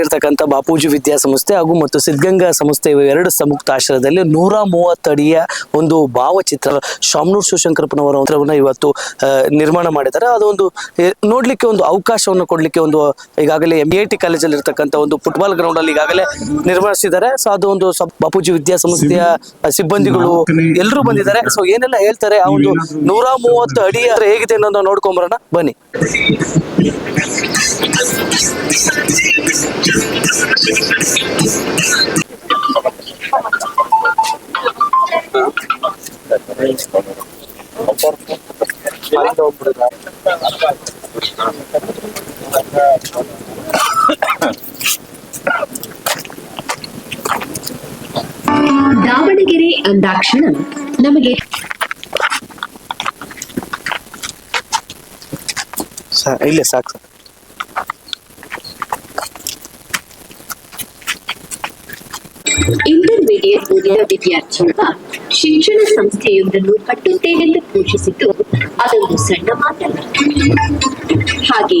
ಇರ್ತಕ್ಕಂಥ ಬಾಪೂಜಿ ವಿದ್ಯಾಸಂಸ್ಥೆ ಹಾಗೂ ಮತ್ತು ಸಿದ್ಧಗಂಗಾ ಸಂಸ್ಥೆ ಇವು ಎರಡು ಸಂಯುಕ್ತ ಆಶ್ರಯದಲ್ಲಿ ನೂರ ಮೂವತ್ತಡಿಯ ಒಂದು ಭಾವಚಿತ್ರ ಶಾಮನೂರ್ ಶಿವಶಂಕರಪ್ಪನವರ ಚಿತ್ರವನ್ನ ಇವತ್ತು ನಿರ್ಮಾಣ ಮಾಡಿದ್ದಾರೆ. ಅದೊಂದು ನೋಡ್ಲಿಕ್ಕೆ ಒಂದು ಅವಕಾಶವನ್ನು ಕೊಡ್ಲಿಕ್ಕೆ ಒಂದು ಈಗಾಗಲೇ ಎಂ ಎ ಟಿ ಕಾಲೇಜಲ್ಲಿ ಇರ್ತಕ್ಕಂಥ ಒಂದು ಫುಟ್ಬಾಲ್ ಗ್ರೌಂಡ್ ಅಲ್ಲಿ ಈಗಾಗಲೇ ನಿರ್ಮಿಸಿದ್ದಾರೆ ಸೊ ಅದು ಒಂದು ಬಾಪೂಜಿ ವಿದ್ಯಾಸಂಸ್ಥೆಯ ಸಿಬ್ಬಂದಿಗಳು ಎಲ್ಲರೂ ಬಂದಿದ್ದಾರೆ. ಸೊ ಏನೆಲ್ಲ ಹೇಳ್ತಾರೆ ಆ ಒಂದು ನೂರ ಮೂವತ್ತು ಅಡಿ ಹೇಗಿದೆ ಅನ್ನೋದನ್ನ ನೋಡ್ಕೊಂಬರೋಣ ಬನ್ನಿ. ದಾವಣಗೆರೆ ಅಂದಾಕ್ಷಣ ನಮಗೆ ಇಲ್ಲ ಸಾಕು. ಇಂಟರ್ಮೀಡಿಯೇಟ್ ಓದಿದ ವಿದ್ಯಾರ್ಥಿಯೊಬ್ಬ ಶಿಕ್ಷಣ ಸಂಸ್ಥೆಯೊಂದನ್ನು ಕಟ್ಟುತ್ತೇನೆಂದು ಘೋಷಿಸಿದ್ದು ಅದೊಂದು ಸಣ್ಣ ಮಾತಲ್ಲ. ಹಾಗೆ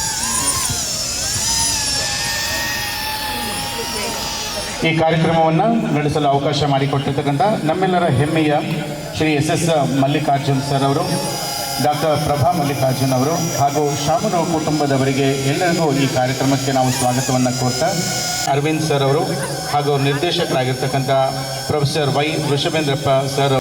ಈ ಕಾರ್ಯಕ್ರಮವನ್ನು ನಡೆಸಲು ಅವಕಾಶ ಮಾಡಿಕೊಟ್ಟಿರ್ತಕ್ಕಂಥ ನಮ್ಮೆಲ್ಲರ ಹೆಮ್ಮೆಯ Shri S S Mallikarjun sir ಅವರು, ಡಾಕ್ಟರ್ ಪ್ರಭಾ ಮಲ್ಲಿಕಾರ್ಜುನ್ ಅವರು ಹಾಗೂ ಶಾಮರು ಕುಟುಂಬದವರಿಗೆ ಎಲ್ಲರಿಗೂ ಈ ಕಾರ್ಯಕ್ರಮಕ್ಕೆ ನಾವು ಸ್ವಾಗತವನ್ನು ಕೋರ್ತಾ ಅರವಿಂದ್ ಸರ್ ಅವರು ಹಾಗೂ ನಿರ್ದೇಶಕರಾಗಿರ್ತಕ್ಕಂಥ professor Y Vrishabhendrappa sir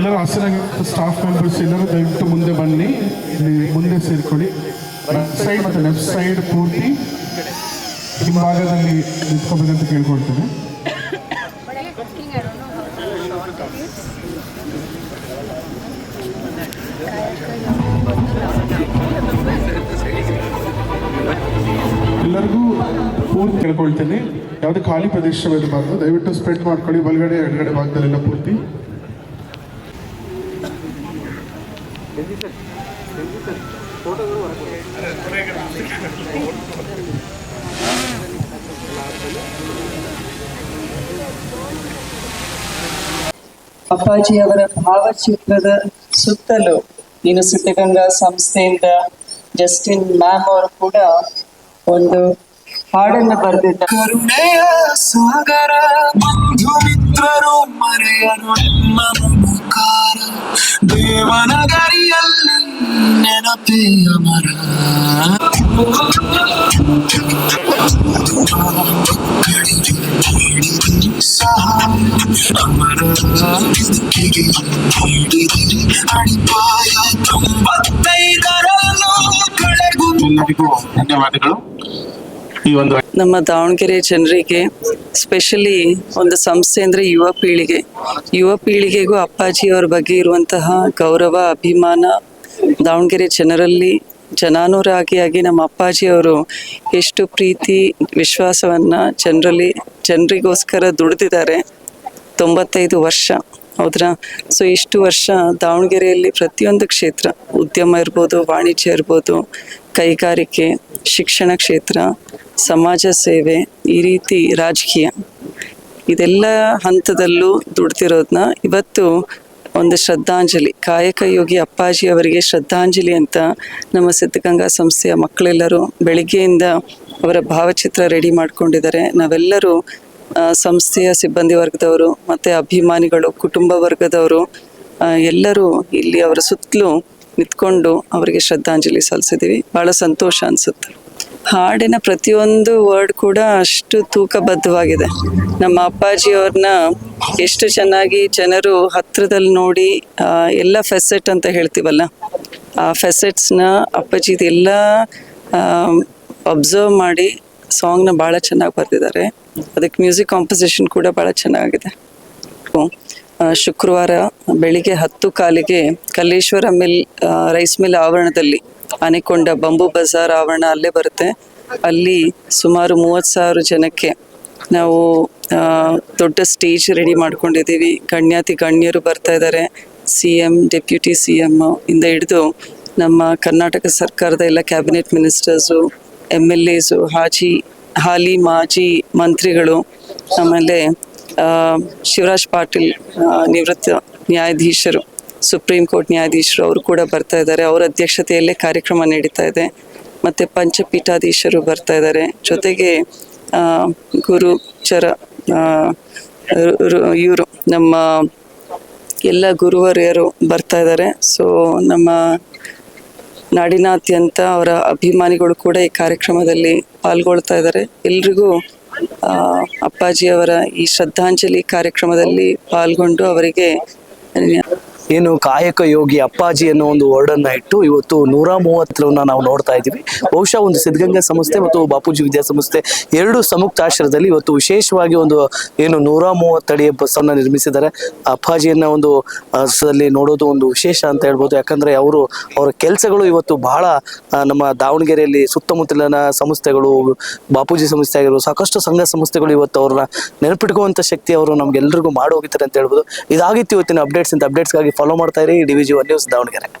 Hassan staff members ಎಲ್ಲರೂ ದಯವಿಟ್ಟು ಮುಂದೆ ಬನ್ನಿ. ಇಲ್ಲಿ ಮುಂದೆ ಸೇರ್ಕೊಳ್ಳಿ. ಸೈಡ್ ಮತ್ತು ಲೆಫ್ಟ್ ಸೈಡ್ ಪೂರ್ತಿ ಹಿಂಭಾಗದಲ್ಲಿ ನಿಂತ್ಕೋಬೇಕಂತ ಕೇಳ್ಕೊಳ್ತೇನೆ. ಎಲ್ಲರಿಗೂ ಪೂರ್ತಿ ಕೇಳ್ಕೊಳ್ತೇನೆ. ಯಾವುದೇ ಖಾಲಿ ಪ್ರದೇಶವಿರಬಾರ್ದು ದಯವಿಟ್ಟು ಸ್ಪ್ರೆಡ್ ಮಾಡ್ಕೊಳ್ಳಿ. ಬಲಗಡೆ ಎಡಗಡೆ ಭಾಗದಲ್ಲೆಲ್ಲ ಪೂರ್ತಿ. ಅಪ್ಪಾಜಿಯವರ ಭಾವಚಿತ್ರದ ಸುತ್ತಲೂ ನೀನು ಸಿದ್ಧಗಂಗಾ ಸಂಸ್ಥೆಯಿಂದ ಜಸ್ಟಿನ್ ಮ್ಯಾಮ್ ಅವರು ಕೂಡ ಒಂದು ಹಾಡನ್ನು ಬರೆದಿದ್ದಾರೆ. ಸಾಗರ ಬಂಧು ಮಿತ್ರರು ಮರೆಯರು ನಿಮ್ಮ ಮಮಕಾರ ದೇವನಗರಿಯಲ್ಲಿ ನೆನಪೇ ಅಮರ ಸಹಾಯ ಅಮರ ಬದುಕಿಗೆ ನೀಡಿದಿರಿ ಅಡಿಪಾಯ ತೊಂಬತ್ತೈದರಲ್ಲೂ ಕಳೆಗೂ ಎಲ್ಲರಿಗೂ ಧನ್ಯವಾದಗಳು ಈ ಒಂದು ನಮ್ಮ ದಾವಣಗೆರೆ ಜನರಿಗೆ ಸ್ಪೆಷಲಿ ಒಂದು ಸಂಸ್ಥೆ ಅಂದ್ರೆ ಯುವ ಪೀಳಿಗೆ. ಯುವ ಪೀಳಿಗೆಗೂ ಅಪ್ಪಾಜಿಯವರ ಬಗ್ಗೆ ಇರುವಂತಹ ಗೌರವ, ಅಭಿಮಾನ ದಾವಣಗೆರೆ ಜನರಲ್ಲಿ ಜನಾನುರಾಗಿಯಾಗಿ ನಮ್ಮ ಅಪ್ಪಾಜಿಯವರು ಎಷ್ಟು ಪ್ರೀತಿ, ವಿಶ್ವಾಸವನ್ನು ಜನರಲ್ಲಿ, ಜನರಿಗೋಸ್ಕರ ದುಡಿದಿದ್ದಾರೆ. ತೊಂಬತ್ತೈದು ವರ್ಷ. ಹೌದ್ರಾ? ಸೊ ಇಷ್ಟು ವರ್ಷ ದಾವಣಗೆರೆಯಲ್ಲಿ ಪ್ರತಿಯೊಂದು ಕ್ಷೇತ್ರ, ಉದ್ಯಮ ಇರ್ಬೋದು, ವಾಣಿಜ್ಯ ಇರ್ಬೋದು, ಕೈಗಾರಿಕೆ, ಶಿಕ್ಷಣ ಕ್ಷೇತ್ರ, ಸಮಾಜ ಸೇವೆ, ಈ ರೀತಿ ರಾಜಕೀಯ, ಇದೆಲ್ಲ ಹಂತದಲ್ಲೂ ದುಡ್ತಿರೋದನ್ನ ಇವತ್ತು ಒಂದು ಶ್ರದ್ಧಾಂಜಲಿ, ಕಾಯಕ ಯೋಗಿ ಅಪ್ಪಾಜಿ ಅವರಿಗೆ ಶ್ರದ್ಧಾಂಜಲಿ ಅಂತ ನಮ್ಮ ಸಿದ್ಧಗಂಗಾ ಸಂಸ್ಥೆಯ ಮಕ್ಕಳೆಲ್ಲರೂ ಬೆಳಿಗ್ಗೆಯಿಂದ ಅವರ ಭಾವಚಿತ್ರ ರೆಡಿ ಮಾಡ್ಕೊಂಡಿದ್ದಾರೆ. ನಾವೆಲ್ಲರೂ ಸಂಸ್ಥೆಯ ಸಿಬ್ಬಂದಿ ವರ್ಗದವರು, ಮತ್ತು ಅಭಿಮಾನಿಗಳು, ಕುಟುಂಬ ವರ್ಗದವರು ಎಲ್ಲರೂ ಇಲ್ಲಿ ಅವರ ಸುತ್ತಲೂ ನಿಂತ್ಕೊಂಡು ಅವರಿಗೆ ಶ್ರದ್ಧಾಂಜಲಿ ಸಲ್ಲಿಸಿದ್ದೀವಿ. ಭಾಳ ಸಂತೋಷ ಅನಿಸುತ್ತೆ. ಹಾಡಿನ ಪ್ರತಿಯೊಂದು ವರ್ಡ್ ಕೂಡ ಅಷ್ಟು ತೂಕಬದ್ಧವಾಗಿದೆ. ನಮ್ಮ ಅಪ್ಪಾಜಿಯವ್ರನ್ನ ಎಷ್ಟು ಚೆನ್ನಾಗಿ ಜನರು ಹತ್ರದಲ್ಲಿ ನೋಡಿ ಎಲ್ಲ ಫೆಸೆಟ್ ಅಂತ ಹೇಳ್ತೀವಲ್ಲ, ಆ ಫೆಸೆಟ್ಸ್ನ ಅಪ್ಪಾಜಿದೆಲ್ಲ ಅಬ್ಸರ್ವ್ ಮಾಡಿ ಸಾಂಗ್ನ ಭಾಳ ಚೆನ್ನಾಗಿ ಬರೆದಿದ್ದಾರೆ. ಅದಕ್ಕೆ ಮ್ಯೂಸಿಕ್ ಕಾಂಪೋಸಿಷನ್ ಕೂಡ ಭಾಳ ಚೆನ್ನಾಗಿದೆ. ಶುಕ್ರವಾರ ಬೆಳಿಗ್ಗೆ ಹತ್ತು ಕಾಲಿಗೆ ಕಲ್ಲೇಶ್ವರ ಮಿಲ್ ರೈಸ್ ಮಿಲ್ ಆವರಣದಲ್ಲಿ ಆನೆಕೊಂಡ ಬಂಬು ಬಜಾರ್ ಆವರಣ ಅಲ್ಲೇ ಬರುತ್ತೆ. ಅಲ್ಲಿ ಸುಮಾರು ಮೂವತ್ತು ಸಾವಿರ ಜನಕ್ಕೆ ನಾವು ದೊಡ್ಡ ಸ್ಟೇಜ್ ರೆಡಿ ಮಾಡ್ಕೊಂಡಿದ್ದೀವಿ. ಗಣ್ಯಾತಿ ಗಣ್ಯರು ಬರ್ತಾ ಇದ್ದಾರೆ. C M deputy C M ಇಂದ ಹಿಡಿದು ನಮ್ಮ ಕರ್ನಾಟಕ ಸರ್ಕಾರದ ಎಲ್ಲ cabinet ministers M L As Haji ಹಾಲಿ ಮಾಜಿ ಮಂತ್ರಿಗಳು, ಆಮೇಲೆ ಶಿವರಾಜ್ ಪಾಟೀಲ್ ನಿವೃತ್ತ ನ್ಯಾಯಾಧೀಶರು, ಸುಪ್ರೀಂ ಕೋರ್ಟ್ ನ್ಯಾಯಾಧೀಶರು ಅವರು ಕೂಡ ಬರ್ತಾ ಇದ್ದಾರೆ. ಅವರ ಅಧ್ಯಕ್ಷತೆಯಲ್ಲೇ ಕಾರ್ಯಕ್ರಮ ನಡೀತಾ ಇದೆ. ಮತ್ತು ಪಂಚಪೀಠಾಧೀಶರು ಬರ್ತಾ ಇದ್ದಾರೆ. ಜೊತೆಗೆ ಗುರು ಗುರುಚರ ಇವರು ನಮ್ಮ ಎಲ್ಲ ಗುರುವರಿಯರು ಬರ್ತಾ ಇದ್ದಾರೆ. ಸೊ ನಮ್ಮ ನಾಡಿನಾದ್ಯಂತ ಅವರ ಅಭಿಮಾನಿಗಳು ಕೂಡ ಈ ಕಾರ್ಯಕ್ರಮದಲ್ಲಿ ಪಾಲ್ಗೊಳ್ತಾ ಇದ್ದಾರೆ. ಎಲ್ರಿಗೂ ಅಪ್ಪಾಜಿಯವರ ಈ ಶ್ರದ್ಧಾಂಜಲಿ ಕಾರ್ಯಕ್ರಮದಲ್ಲಿ ಪಾಲ್ಗೊಂಡು ಅವರಿಗೆ ಏನು ಕಾಯಕ ಯೋಗಿ ಅಪ್ಪಾಜಿ ಅನ್ನೋ ಒಂದು ವರ್ಡನ್ನ ಇಟ್ಟು ಇವತ್ತು ನೂರ ಮೂವತ್ತರನ್ನ ನಾವು ನೋಡ್ತಾ ಇದ್ದೀವಿ. ಬಹುಶಃ ಒಂದು ಸಿದ್ಧಗಂಗಾ ಸಂಸ್ಥೆ ಮತ್ತು ಬಾಪೂಜಿ ವಿದ್ಯಾಸಂಸ್ಥೆ ಎರಡು ಸಮುಕ್ತ ಆಶ್ರಯದಲ್ಲಿ ಇವತ್ತು ವಿಶೇಷವಾಗಿ ಒಂದು ಏನು ನೂರ ಮೂವತ್ತಡಿಯ ಬಸ್ಸನ್ನು ನಿರ್ಮಿಸಿದ್ದಾರೆ. ಅಪ್ಪಾಜಿಯನ್ನ ಒಂದು ನೋಡೋದು ಒಂದು ವಿಶೇಷ ಅಂತ ಹೇಳ್ಬೋದು. ಯಾಕಂದ್ರೆ ಅವರು, ಅವರ ಕೆಲಸಗಳು ಇವತ್ತು ಬಹಳ ನಮ್ಮ ದಾವಣಗೆರೆಯಲ್ಲಿ ಸುತ್ತಮುತ್ತಲಿನ ಸಂಸ್ಥೆಗಳು, ಬಾಪೂಜಿ ಸಂಸ್ಥೆ ಆಗಿರ್ಬೋದು, ಸಾಕಷ್ಟು ಸಂಘ ಸಂಸ್ಥೆಗಳು ಇವತ್ತು ಅವ್ರನ್ನ ನೆನಪಿಟ್ಕೊಳ್ಳುವಂಥ ಶಕ್ತಿ ಅವರು ನಮ್ಗೆಲ್ರಿಗೂ ಮಾಡಿ ಹೋಗಿದ್ದಾರೆ ಅಂತ ಹೇಳ್ಬೋದು. ಇದಾಗಿತ್ತು ಇವತ್ತಿನ ಅಪ್ಡೇಟ್ಸ್ ಅಂತ ಅಪ್ಡೇಟ್ಸ್ಗಾಗಿ ಫಾಲೋ ಮಾಡ್ತಾ ಇರಿ. DVG one news Davanagere.